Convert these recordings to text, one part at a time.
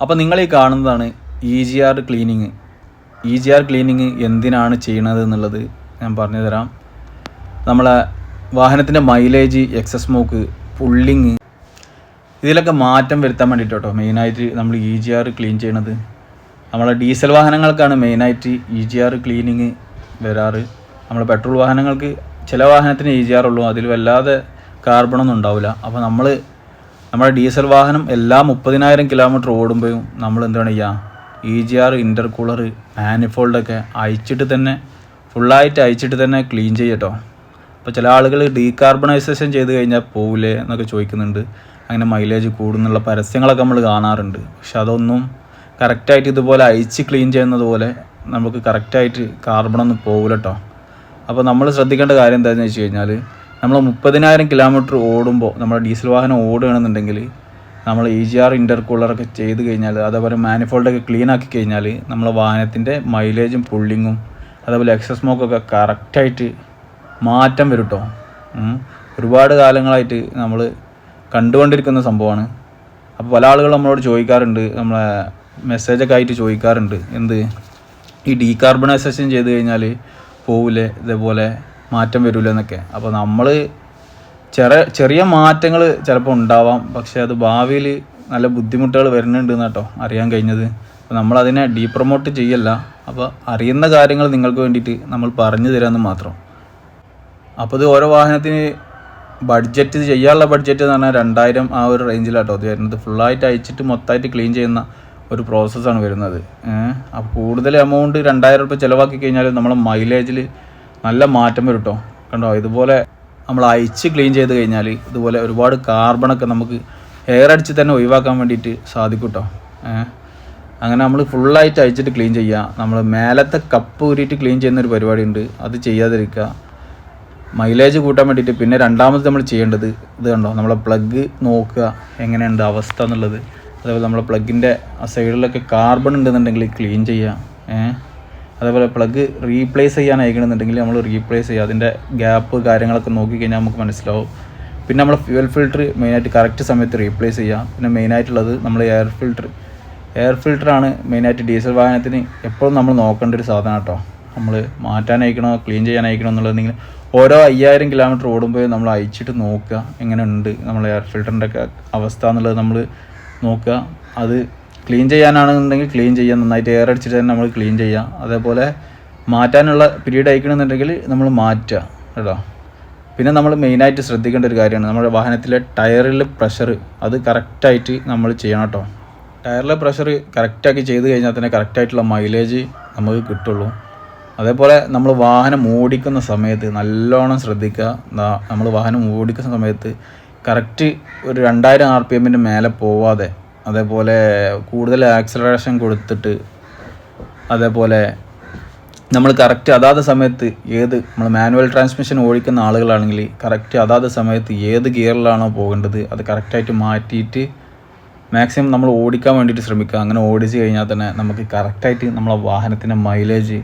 അപ്പോൾ നിങ്ങൾ ഈ കാണുന്നതാണ് E G R cleaning E G R cleaning എന്തിനാണ് ചെയ്യണത് എന്നുള്ളത് ഞാൻ പറഞ്ഞു തരാം. നമ്മളെ വാഹനത്തിന്റെ മൈലേജ് എക്സസ് സ്മോക്ക് പുള്ളിങ് ഇതിലൊക്കെ മാറ്റം വരുത്താൻ വേണ്ടിയിട്ട് കേട്ടോ മെയിനായിട്ട് നമ്മൾ ഇ ജി ആർ ക്ലീൻ ചെയ്യണത്. നമ്മളെ ഡീസൽ വാഹനങ്ങൾക്കാണ് മെയിനായിട്ട് ഇ ജി ആർ ക്ലീനിങ് വരാറ്. നമ്മൾ പെട്രോൾ വാഹനങ്ങൾക്ക് ചില വാഹനത്തിന് ഇ ജി ആർ ഉള്ളൂ. അതിൽ വല്ലാതെ കാർബണൊന്നും ഉണ്ടാവില്ല. അപ്പോൾ നമ്മൾ നമ്മുടെ ഡീസൽ വാഹനം എല്ലാ മുപ്പതിനായിരം കിലോമീറ്റർ ഓടുമ്പോഴും നമ്മൾ എന്താണ് ചെയ്യുക? ഇ ജി ആർ ഇന്റർകൂളർ മാനിഫോൾഡൊക്കെ അയച്ചിട്ട് തന്നെ ഫുള്ളായിട്ട് അയച്ചിട്ട് തന്നെ ക്ലീൻ ചെയ്യട്ടോ അപ്പോൾ ചില ആളുകൾ ഡീകാർബണൈസേഷൻ ചെയ്ത് കഴിഞ്ഞാൽ പോവില്ലേ എന്നൊക്കെ ചോദിക്കുന്നുണ്ട്. അങ്ങനെ മൈലേജ് കൂടുന്നുള്ള പരസ്യങ്ങളൊക്കെ നമ്മൾ കാണാറുണ്ട്. പക്ഷെ അതൊന്നും കറക്റ്റായിട്ട് ഇതുപോലെ അയച്ച് ക്ലീൻ ചെയ്യുന്നത് പോലെ നമുക്ക് കറക്റ്റായിട്ട് കാർബണൊന്നും പോകില്ല കേട്ടോ. അപ്പോൾ നമ്മൾ ശ്രദ്ധിക്കേണ്ട കാര്യം എന്താണെന്ന് വെച്ച് കഴിഞ്ഞാൽ നമ്മൾ മുപ്പതിനായിരം കിലോമീറ്റർ ഓടുമ്പോൾ നമ്മൾ ഡീസൽ വാഹനം ഓടുകയാണെന്നുണ്ടെങ്കിൽ നമ്മൾ ഇ ജി ആർ ഇന്റർകൂളറൊക്കെ ചെയ്ത് കഴിഞ്ഞാൽ അതേപോലെ മാനിഫോൾഡൊക്കെ ക്ലീൻ ആക്കി കഴിഞ്ഞാൽ നമ്മളെ വാഹനത്തിന്റെ മൈലേജും പുള്ളിങ്ങും അതേപോലെ എക്സസ് സ്മോക്കൊക്കെ കറക്റ്റായിട്ട് മാറ്റം വരും കേട്ടോ ഒരുപാട് കാലങ്ങളായിട്ട് നമ്മൾ കണ്ടുകൊണ്ടിരിക്കുന്ന സംഭവമാണ്. അപ്പോൾ പല ആളുകളും നമ്മളോട് ചോദിക്കാറുണ്ട് നമ്മളെ മെസ്സേജൊക്കെ ആയിട്ട് ചോദിക്കാറുണ്ട് എന്ത്? ഈ ഡീകാർബണൈസേഷൻ ചെയ്ത് കഴിഞ്ഞാൽ പോവില്ലേ ഇതേപോലെ മാറ്റം വരില്ല എന്നൊക്കെ. അപ്പോൾ നമ്മൾ ചെറിയ ചെറിയ മാറ്റങ്ങൾ ചിലപ്പോൾ ഉണ്ടാവാം. പക്ഷേ അത് ഭാവിയിൽ നല്ല ബുദ്ധിമുട്ടുകൾ വരുന്നുണ്ട് കേട്ടോ അറിയാൻ കഴിഞ്ഞത്. അപ്പോൾ നമ്മളതിനെ ഡീ പ്രൊമോട്ട് ചെയ്യല്ല. അപ്പോൾ അറിയുന്ന കാര്യങ്ങൾ നിങ്ങൾക്ക് വേണ്ടിയിട്ട് നമ്മൾ പറഞ്ഞു തരാമെന്ന് മാത്രം. അപ്പോൾ ഇത് ഓരോ വാഹനത്തിന് ബഡ്ജറ്റ് ചെയ്യാനുള്ള ബഡ്ജറ്റ് എന്ന് പറഞ്ഞാൽ രണ്ടായിരം ആ ഒരു റേഞ്ചിലാട്ടോ അത് വരുന്നത്. ഫുള്ളായിട്ട് അയച്ചിട്ട് മൊത്തമായിട്ട് ക്ലീൻ ചെയ്യുന്ന ഒരു പ്രോസസ്സാണ് വരുന്നത്. അപ്പോൾ കൂടുതൽ എമൗണ്ട് രണ്ടായിരം റുപ്യ ചിലവാക്കി കഴിഞ്ഞാൽ നമ്മളെ മൈലേജിൽ നല്ല മാറ്റം വരും കേട്ടോ കണ്ടോ ഇതുപോലെ നമ്മൾ അയച്ച് ക്ലീൻ ചെയ്ത് കഴിഞ്ഞാൽ ഇതുപോലെ ഒരുപാട് കാർബണൊക്കെ നമുക്ക് എയർ അടിച്ച് തന്നെ ഒഴിവാക്കാൻ വേണ്ടിയിട്ട് സാധിക്കും കേട്ടോ അങ്ങനെ നമ്മൾ ഫുള്ളായിട്ട് അയച്ചിട്ട് ക്ലീൻ ചെയ്യുക നമ്മൾ മേലത്തെ കപ്പ് ഊരിയിട്ട് ക്ലീൻ ചെയ്യുന്ന ഒരു പരിപാടി ഉണ്ട് അത് ചെയ്യാതിരിക്കുക. മൈലേജ് കൂട്ടാൻ വേണ്ടിയിട്ട് പിന്നെ രണ്ടാമത് നമ്മൾ ചെയ്യേണ്ടത് ഇത് കണ്ടോ നമ്മളെ പ്ലഗ് നോക്കുക എങ്ങനെയുണ്ട് അവസ്ഥ എന്നുള്ളത്. അതേപോലെ നമ്മളെ പ്ലഗിന്റെ ആ സൈഡിലൊക്കെ കാർബൺ ഉണ്ടെന്നുണ്ടെങ്കിൽ ക്ലീൻ ചെയ്യുക ഏഹ് അതേപോലെ പ്ലഗ് റീപ്ലേസ് ചെയ്യാൻ അയക്കണമെന്നുണ്ടെങ്കിൽ നമ്മൾ റീപ്ലേസ് ചെയ്യുക. അതിന്റെ ഗ്യാപ്പ് കാര്യങ്ങളൊക്കെ നോക്കിക്കഴിഞ്ഞാൽ നമുക്ക് മനസ്സിലാവും. പിന്നെ നമ്മൾ ഫ്യൂവൽ ഫിൽറ്റർ മെയിനായിട്ട് കറക്റ്റ് സമയത്ത് റീപ്ലേസ് ചെയ്യുക. പിന്നെ മെയിനായിട്ടുള്ളത് നമ്മൾ എയർ ഫിൽറ്റർ എയർ ഫിൽറ്ററാണ് മെയിനായിട്ട് ഡീസൽ വാഹനത്തിന് എപ്പോഴും നമ്മൾ നോക്കേണ്ട ഒരു സാധനം കേട്ടോ. നമ്മൾ മാറ്റാൻ അയക്കണോ ക്ലീൻ ചെയ്യാൻ അയക്കണോ എന്നുള്ളതെങ്കിൽ ഓരോ അയ്യായിരം കിലോമീറ്റർ ഓടുമ്പോൾ നമ്മൾ അയച്ചിട്ട് നോക്കുക. എങ്ങനെ ഉണ്ട്? നമ്മൾ എയർ ഫിൽറ്ററിന്റെ ഒക്കെ അവസ്ഥ എന്നുള്ളത് നമ്മൾ നോക്കുക. അത് ക്ലീൻ ചെയ്യാനാണെന്നുണ്ടെങ്കിൽ ക്ലീൻ ചെയ്യാം. നന്നായിട്ട് എയർ അടിച്ചിട്ട് തന്നെ നമ്മൾ ക്ലീൻ ചെയ്യാം. അതേപോലെ മാറ്റാനുള്ള പീരീഡ് അയക്കണമെന്നുണ്ടെങ്കിൽ നമ്മൾ മാറ്റുക കേട്ടോ. പിന്നെ നമ്മൾ മെയിനായിട്ട് ശ്രദ്ധിക്കേണ്ട ഒരു കാര്യമാണ്. നമ്മുടെ വാഹനത്തിലെ ടയറിൽ പ്രഷർ അത് കറക്റ്റായിട്ട് നമ്മൾ ചെയ്യണം കേട്ടോ. ടയറിലെ പ്രഷർ കറക്റ്റാക്കി ചെയ്ത് കഴിഞ്ഞാൽ തന്നെ കറക്റ്റായിട്ടുള്ള മൈലേജ് നമുക്ക് കിട്ടുള്ളൂ. അതേപോലെ നമ്മൾ വാഹനം ഓടിക്കുന്ന സമയത്ത് നല്ലോണം ശ്രദ്ധിക്കുക. നമ്മൾ വാഹനം ഓടിക്കുന്ന സമയത്ത് കറക്റ്റ് ഒരു രണ്ടായിരം ആർ പി എമ്മിന്റെ മേലെ പോവാതെ അതേപോലെ കൂടുതൽ ആക്സലറേഷൻ കൊടുത്തിട്ട് അതേപോലെ നമ്മൾ കറക്റ്റ് അതാത് സമയത്ത് ഏത് നമ്മൾ മാനുവൽ ട്രാൻസ്മിഷൻ ഓടിക്കുന്ന ആളുകളാണെങ്കിൽ കറക്റ്റ് അതാത് സമയത്ത് ഏത് ഗിയറിലാണോ പോകേണ്ടത് അത് കറക്റ്റായിട്ട് മാറ്റിയിട്ട് മാക്സിമം നമ്മൾ ഓടിക്കാൻ വേണ്ടിയിട്ട് ശ്രമിക്കുക. അങ്ങനെ ഓടിച്ച് കഴിഞ്ഞാൽ തന്നെ നമുക്ക് കറക്റ്റായിട്ട് നമ്മളെ വാഹനത്തിന്റെ മൈലേജ്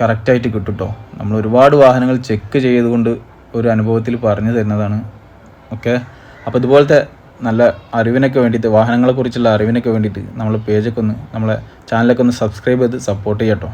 കറക്റ്റായിട്ട് കിട്ടും നമ്മൾ ഒരുപാട് വാഹനങ്ങൾ ചെക്ക് ചെയ്തുകൊണ്ട് ഒരു അനുഭവത്തിൽ പറഞ്ഞു തരുന്നതാണ്. ഓക്കെ അപ്പോൾ ഇതുപോലത്തെ നല്ല അറിവിനൊക്കെ വേണ്ടിയിട്ട് വാഹനങ്ങളെക്കുറിച്ചുള്ള അറിവിനൊക്കെ വേണ്ടിയിട്ട് നമ്മൾ പേജൊക്കെ ഒന്ന് നമ്മളെ ചാനലൊക്കെ ഒന്ന് സബ്സ്ക്രൈബ് ചെയ്ത് സപ്പോർട്ട് ചെയ്യട്ടോ.